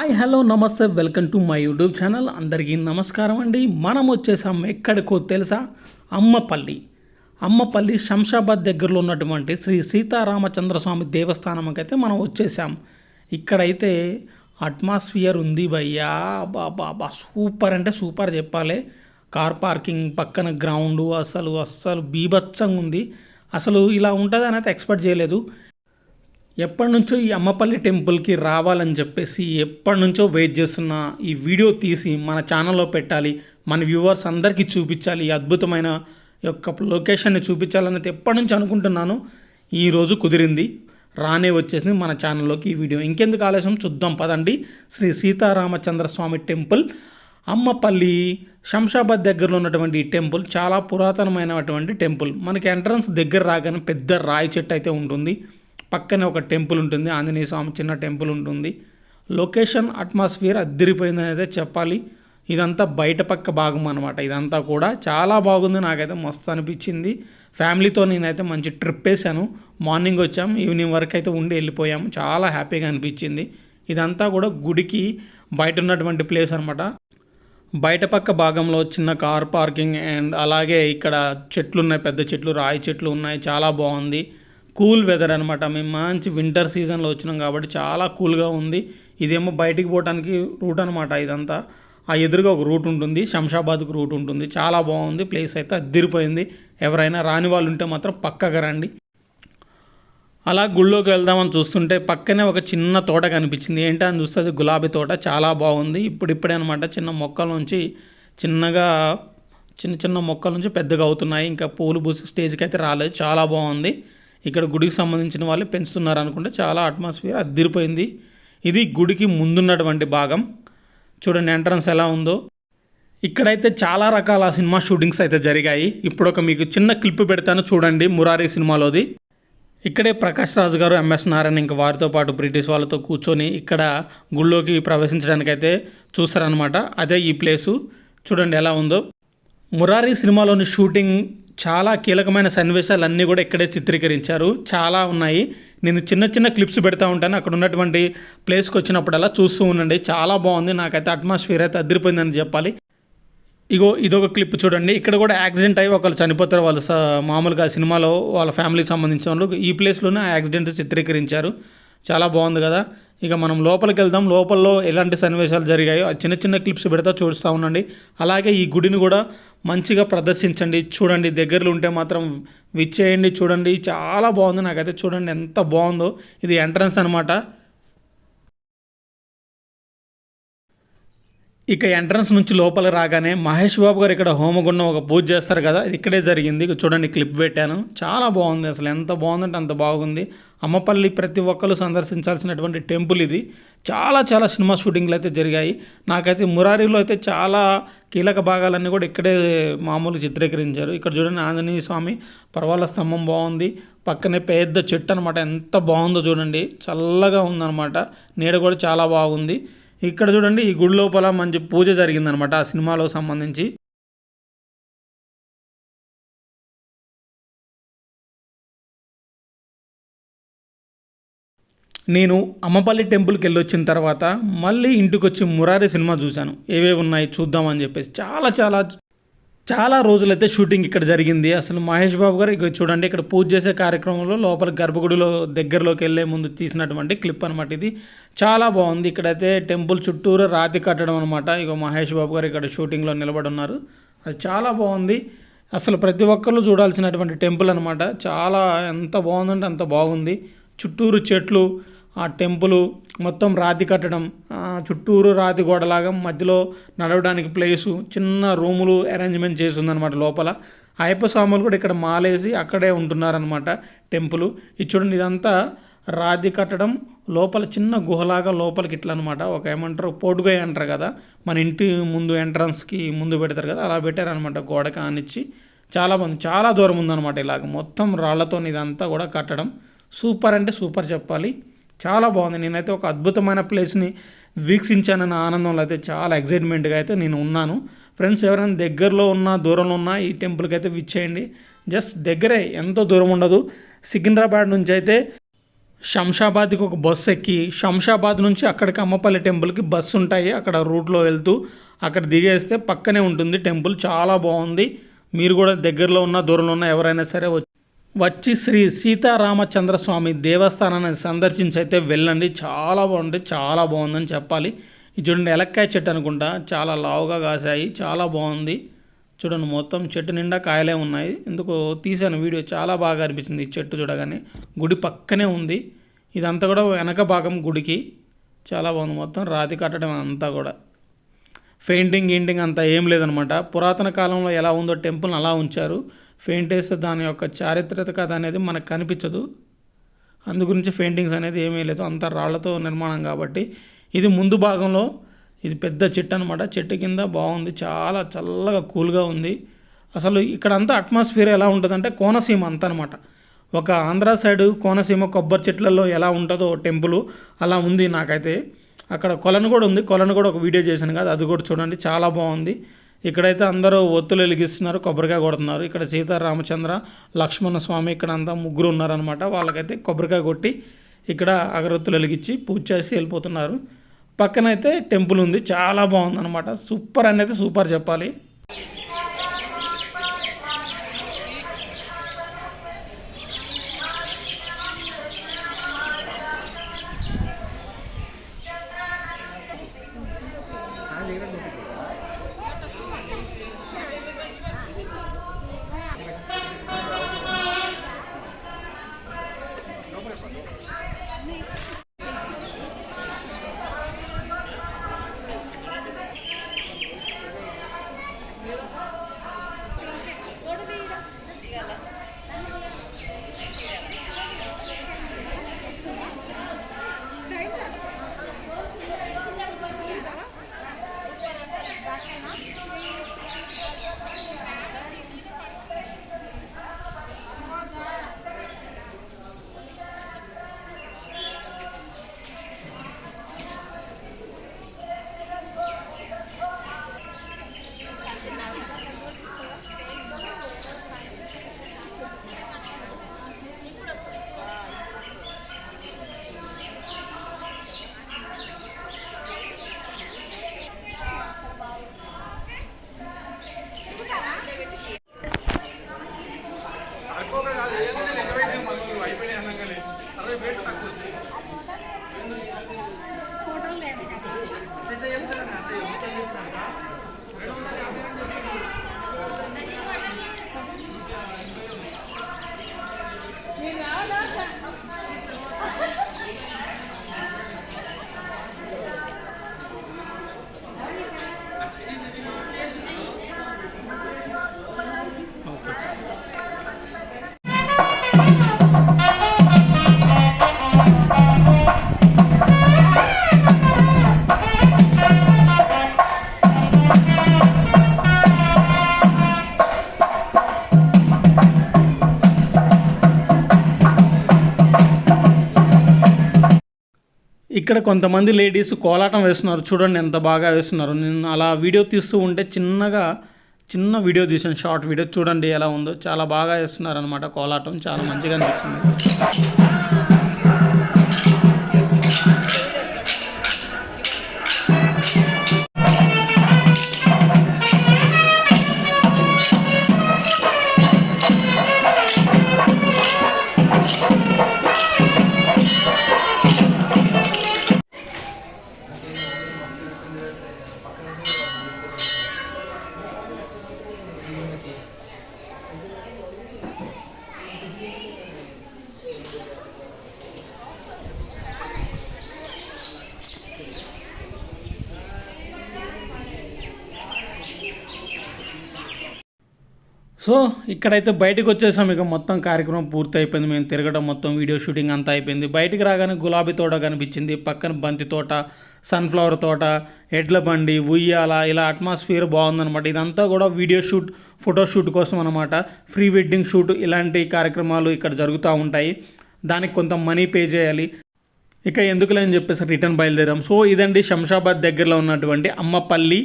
Hi hello నమస్తే welcome to my YouTube channel. అందరికీ నమస్కారం అండి. మనం వచ్చేసాం ఎక్కడికో తెలుసా? అమ్మపల్లి. అమ్మపల్లి శంషాబాద్ దగ్గరలో ఉన్నటువంటి శ్రీ సీతారామచంద్ర స్వామి దేవస్థానంకి అయితే మనం వచ్చేసాం. ఇక్కడైతే అట్మాస్ఫియర్ ఉంది భయ్యా. బాబా సూపర్ అంటే సూపర్ చెప్పాలి. కార్ పార్కింగ్ పక్కన గ్రౌండ్ అసలు అస్సలు బీభత్సంగా ఉంది. అసలు ఇలా ఉంటుందని అయితే ఎక్స్పెక్ట్ చేయలేదు. ఎప్పటి నుంచో ఈ అమ్మపల్లి టెంపుల్కి రావాలని చెప్పేసి ఎప్పటి నుంచో వెయిట్ చేస్తున్న ఈ వీడియో తీసి మన ఛానల్లో పెట్టాలి మన వ్యూవర్స్ అందరికీ చూపించాలి ఈ అద్భుతమైన యొక్క లొకేషన్ని చూపించాలని ఎప్పటి నుంచి అనుకుంటున్నాను ఈరోజు కుదిరింది రానే వచ్చేసింది మన ఛానల్లోకి ఈ వీడియో. ఇంకెందుకు ఆలస్యం? చూద్దాం పదండి. శ్రీ సీతారామచంద్ర స్వామి టెంపుల్ అమ్మపల్లి శంషాబాద్ దగ్గరలో ఉన్నటువంటి ఈ టెంపుల్ చాలా పురాతనమైనటువంటి టెంపుల్. మనకి ఎంట్రన్స్ దగ్గర రాగానే పెద్ద రాయి చెట్టు అయితే ఉంటుంది. పక్కనే ఒక టెంపుల్ ఉంటుంది ఆంజనేయ స్వామి చిన్న టెంపుల్ ఉంటుంది. లొకేషన్ అట్మాస్ఫియర్ అద్దరిపోయింది అయితే చెప్పాలి. ఇదంతా బయట పక్క భాగం అనమాట ఇదంతా కూడా చాలా బాగుంది నాకైతే మస్తు అనిపించింది. ఫ్యామిలీతో నేనైతే మంచి ట్రిప్ వేసాను మార్నింగ్ వచ్చాం ఈవినింగ్ వరకు అయితే ఉండి వెళ్ళిపోయాము చాలా హ్యాపీగా అనిపించింది. ఇదంతా కూడా గుడికి బయట ఉన్నటువంటి ప్లేస్ అనమాట బయట పక్క భాగంలో చిన్న కార్ పార్కింగ్ అండ్ అలాగే ఇక్కడ చెట్లు ఉన్నాయి పెద్ద చెట్లు రాయి చెట్లు ఉన్నాయి. చాలా బాగుంది. కూల్ వెదర్ అనమాట మేము మంచి వింటర్ సీజన్లో వచ్చినాం కాబట్టి చాలా కూల్గా ఉంది. ఇదేమో బయటికి పోవడానికి రూట్ అనమాట ఇదంతా. ఆ ఎదురుగా ఒక రూట్ ఉంటుంది. శంషాబాద్కు రూట్ ఉంటుంది. చాలా బాగుంది. ప్లేస్ అయితే అద్దిరిపోయింది. ఎవరైనా రాని వాళ్ళు ఉంటే మాత్రం పక్కగా రండి. అలా గుళ్ళోకి వెళ్దామని చూస్తుంటే పక్కనే ఒక చిన్న తోట కనిపించింది. ఏంటి అని చూస్తే అది గులాబీ తోట. చాలా బాగుంది. ఇప్పుడిప్పుడే అనమాట చిన్న మొక్కల నుంచి చిన్నగా చిన్న చిన్న మొక్కల నుంచి పెద్దగా అవుతున్నాయి. ఇంకా పూలు పూసే స్టేజ్కి అయితే రాలేదు. చాలా బాగుంది. ఇక్కడ గుడికి సంబంధించిన వాళ్ళు పెంచుతున్నారు అనుకుంటే చాలా అట్మాస్ఫియర్ అద్దిరిపోయింది. ఇది గుడికి ముందున్నటువంటి భాగం. చూడండి ఎంట్రన్స్ ఎలా ఉందో. ఇక్కడైతే చాలా రకాల సినిమా షూటింగ్స్ అయితే జరిగాయి. ఇప్పుడు ఒక మీకు చిన్న క్లిప్ పెడతాను చూడండి మురారి సినిమాలోది. ఇక్కడే ప్రకాష్ రాజు గారు ఎంఎస్ నారాయణ ఇంకా వారితో పాటు బ్రిటిష్ వాళ్ళతో కూర్చొని ఇక్కడ గుళ్ళోకి ప్రవేశించడానికి అయితే చూస్తారనమాట అదే ఈ ప్లేసు చూడండి ఎలా ఉందో. మురారి సినిమాలోని షూటింగ్ చాలా కీలకమైన సన్నివేశాలు అన్నీ కూడా ఇక్కడే చిత్రీకరించారు. చాలా ఉన్నాయి. నేను చిన్న చిన్న క్లిప్స్ పెడతా ఉంటాను. అక్కడ ఉన్నటువంటి ప్లేస్కి వచ్చినప్పుడల్లా చూస్తూ ఉండండి. చాలా బాగుంది. నాకైతే అట్మాస్ఫియర్ అయితే అదిరిపోయిందని చెప్పాలి. ఇగో ఇదొక క్లిప్ చూడండి. ఇక్కడ కూడా యాక్సిడెంట్ అయ్యి ఒకళ్ళు చనిపోతారు. వాళ్ళు మామూలుగా సినిమాలో వాళ్ళ ఫ్యామిలీకి సంబంధించిన వాళ్ళు ఈ ప్లేస్లోనే ఆ యాక్సిడెంట్ చిత్రీకరించారు. చాలా బాగుంది కదా. ఇక మనం లోపలికి వెళ్దాం. లోపల్లో ఎలాంటి సన్నివేశాలు జరిగాయో ఆ చిన్న చిన్న క్లిప్స్ పెడతా చూస్తూ ఉండండి. అలాగే ఈ గుడిని కూడా మంచిగా ప్రదర్శించండి. చూడండి దగ్గరలో ఉంటే మాత్రం విచ్చేయండి. చూడండి చాలా బాగుంది. నాకైతే చూడండి ఎంత బాగుందో. ఇది ఎంట్రన్స్ అనమాట ఇక ఎంట్రన్స్ నుంచి లోపల రాగానే మహేష్ బాబు గారు ఇక్కడ హోమగుండం ఒక పూజ చేస్తారు కదా ఇది ఇక్కడే జరిగింది. చూడండి క్లిప్ పెట్టాను. చాలా బాగుంది అసలు. ఎంత బాగుందంటే అంత బాగుంది. అమ్మపల్లి ప్రతి ఒక్కరు సందర్శించాల్సినటువంటి టెంపుల్ ఇది. చాలా చాలా సినిమా షూటింగ్లు అయితే జరిగాయి. నాకైతే మురారిలో అయితే చాలా కీలక భాగాలన్నీ కూడా ఇక్కడే మామూలు చిత్రీకరించారు. ఇక్కడ చూడండి ఆంజనేయ స్వామి పర్వాల స్తంభం బాగుంది. పక్కనే పెద్ద చెట్టు అనమాట ఎంత బాగుందో చూడండి. చల్లగా ఉందన్నమాట. నీడ కూడా చాలా బాగుంది. ఇక్కడ చూడండి ఈ గుడి లోపల మంచి పూజ జరిగిందనమాట ఆ సినిమాలో సంబంధించి. నేను అమ్మపల్లి టెంపుల్కి వెళ్ళి వచ్చిన తర్వాత మళ్ళీ ఇంటికి వచ్చి మురారి సినిమా చూశాను. ఏవేవి ఉన్నాయి చూద్దామని చెప్పేసి చాలా చాలా చాలా రోజులైతే షూటింగ్ ఇక్కడ జరిగింది. అసలు మహేష్ బాబు గారు ఇక చూడండి ఇక్కడ పూజ చేసే కార్యక్రమంలో లోపల గర్భగుడిలో దగ్గరలోకి వెళ్ళే ముందు తీసినటువంటి క్లిప్ అనమాట ఇది. చాలా బాగుంది. ఇక్కడైతే టెంపుల్ చుట్టూరు రాతి కట్టడం అనమాట ఇక మహేష్ బాబు గారు ఇక్కడ షూటింగ్లో నిలబడి ఉన్నారు అది చాలా బాగుంది. అసలు ప్రతి ఒక్కరు చూడాల్సినటువంటి టెంపుల్ అనమాట చాలా ఎంత బాగుందంటే అంత బాగుంది. చుట్టూరు చెట్లు ఆ టెంపుల్ మొత్తం రాతి కట్టడం చుట్టూరు రాతి గోడలాగా మధ్యలో నడవడానికి ప్లేసు చిన్న రూములు అరేంజ్మెంట్ చేసి ఉందన్నమాట లోపల. అయ్యప్ప స్వాములు కూడా ఇక్కడ మాలేసి అక్కడే ఉంటున్నారనమాట టెంపుల్. ఇది చూడండి ఇదంతా రాతి కట్టడం లోపల చిన్న గుహలాగా లోపలికి ఇట్లా అనమాట ఒక ఏమంటారు పోటుగా అంటారు కదా మన ఇంటి ముందు ఎంట్రన్స్కి ముందు పెడతారు కదా అలా పెట్టారనమాట గోడ కానిచ్చి. చాలా బాగుంది చాలా దూరం ఉందన్నమాట ఇలాగ. మొత్తం రాళ్ళతో ఇదంతా కూడా కట్టడం. సూపర్ అంటే సూపర్ చెప్పాలి. చాలా బాగుంది. నేనైతే ఒక అద్భుతమైన ప్లేస్ని వీక్షించానన్న ఆనందంలో అయితే చాలా ఎక్సైట్మెంట్గా అయితే నేను ఉన్నాను. ఫ్రెండ్స్ ఎవరైనా దగ్గరలో ఉన్నా దూరంలో ఉన్నా ఈ టెంపుల్కి అయితే విచ్చేయండి జస్ట్ దగ్గరే ఎంతో దూరం ఉండదు. సికింద్రాబాద్ నుంచి అయితే శంషాబాద్కి ఒక బస్సు ఎక్కి శంషాబాద్ నుంచి అక్కడికి అమ్మపల్లి టెంపుల్కి బస్సు ఉంటాయి. అక్కడ రూట్లో వెళ్తూ అక్కడ దిగేస్తే పక్కనే ఉంటుంది టెంపుల్. చాలా బాగుంది. మీరు కూడా దగ్గరలో ఉన్న దూరంలో ఉన్న ఎవరైనా సరే వచ్చి శ్రీ సీతారామచంద్ర స్వామి దేవస్థానాన్ని సందర్శించి అయితే వెళ్ళండి. చాలా బాగుంది చాలా బాగుందని చెప్పాలి. ఇది చూడండి ఎలక్కాయ చెట్టు అనుకుంటా చాలా లావుగా కాసాయి చాలా బాగుంది. చూడండి మొత్తం చెట్టు నిండా కాయలే ఉన్నాయి. ఎందుకు తీసాను వీడియో చాలా బాగా అనిపించింది ఈ చెట్టు చూడగానే. గుడి పక్కనే ఉంది. ఇదంతా కూడా వెనక భాగం గుడికి. చాలా బాగుంది మొత్తం రాతి కట్టడం అంతా కూడా. పెయింటింగ్ గీంటింగ్ అంతా ఏం లేదనమాట. పురాతన కాలంలో ఎలా ఉందో టెంపుల్ని అలా ఉంచారు. పెయింట్ వేస్తే దాని యొక్క చారిత్రకత అనేది మనకు కనిపించదు. అందు గురించి పెయింటింగ్స్ అనేది ఏమీ లేదు. అంత రాళ్ళతో నిర్మాణం కాబట్టి ఇది ముందు భాగంలో ఇది పెద్ద చెట్టు అనమాట చెట్టు కింద బాగుంది. చాలా చల్లగా కూల్గా ఉంది. అసలు ఇక్కడ అంతా అట్మాస్ఫియర్ ఎలా ఉంటుందంటే కోనసీమ అంత అనమాట ఒక ఆంధ్ర సైడ్ కోనసీమ కొబ్బరి చెట్లలో ఎలా ఉంటుందో టెంపుల్ అలా ఉంది నాకైతే. అక్కడ కొలను కూడా ఉంది. కొలను కూడా ఒక వీడియో చేశాను కదా అది కూడా చూడండి. చాలా బాగుంది. ఇక్కడైతే అందరూ ఒత్తులు వెలిగిస్తున్నారు కొబ్బరికాయ కొడుతున్నారు. ఇక్కడ సీతారామచంద్ర లక్ష్మణ స్వామి ఇక్కడ అంతా ముగ్గురు ఉన్నారనమాట వాళ్ళకైతే కొబ్బరికాయ కొట్టి ఇక్కడ అగరొత్తులు వెలిగించి పూజ చేసి వెళ్ళిపోతున్నారు. పక్కనైతే టెంపుల్ ఉంది చాలా బాగుందన్నమాట. సూపర్ అనేది సూపర్ చెప్పాలి. Patayan ka lang ate. Patayan lang ha. ఇక్కడ కొంతమంది లేడీస్ కోలాటం వేస్తున్నారు. చూడండి ఎంత బాగా వేస్తున్నారు. నేను అలా వీడియో తీస్తూ ఉంటే చిన్నగా చిన్న వీడియో తీసాను షార్ట్ వీడియో. చూడండి ఎలా ఉందో. చాలా బాగా వేస్తున్నారు అనమాట కోలాటం. చాలా మంచిగా అనిపించింది. సో ఇక్కడైతే బయటకు వచ్చేసాం. ఇక మొత్తం కార్యక్రమం పూర్తి అయిపోయింది మేము తిరగడం మొత్తం వీడియో షూటింగ్ అంతా అయిపోయింది. బయటికి రాగానే గులాబీ తోట కనిపించింది. పక్కన బంతి తోట సన్ఫ్లవర్ తోట ఎడ్ల బండి ఉయ్యాల ఇలా అట్మాస్ఫియర్ బాగుందనమాట ఇదంతా కూడా వీడియో షూట్ ఫోటో షూట్ కోసం అనమాట ప్రీ వెడ్డింగ్ షూట్ ఇలాంటి కార్యక్రమాలు ఇక్కడ జరుగుతూ ఉంటాయి. దానికి కొంత మనీ పే చేయాలి. ఇక ఎందుకులే అని చెప్పేసి రిటర్న్ బయలుదేరాం. సో ఇదండి శంషాబాద్ దగ్గరలో ఉన్నటువంటి అమ్మపల్లి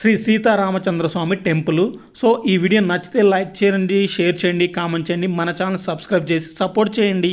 శ్రీ సీతారామచంద్ర స్వామి టెంపుల్. సో ఈ వీడియో నచ్చితే లైక్ చేయండి షేర్ చేయండి కామెంట్ చేయండి. మన ఛానల్ సబ్స్క్రైబ్ చేసి సపోర్ట్ చేయండి.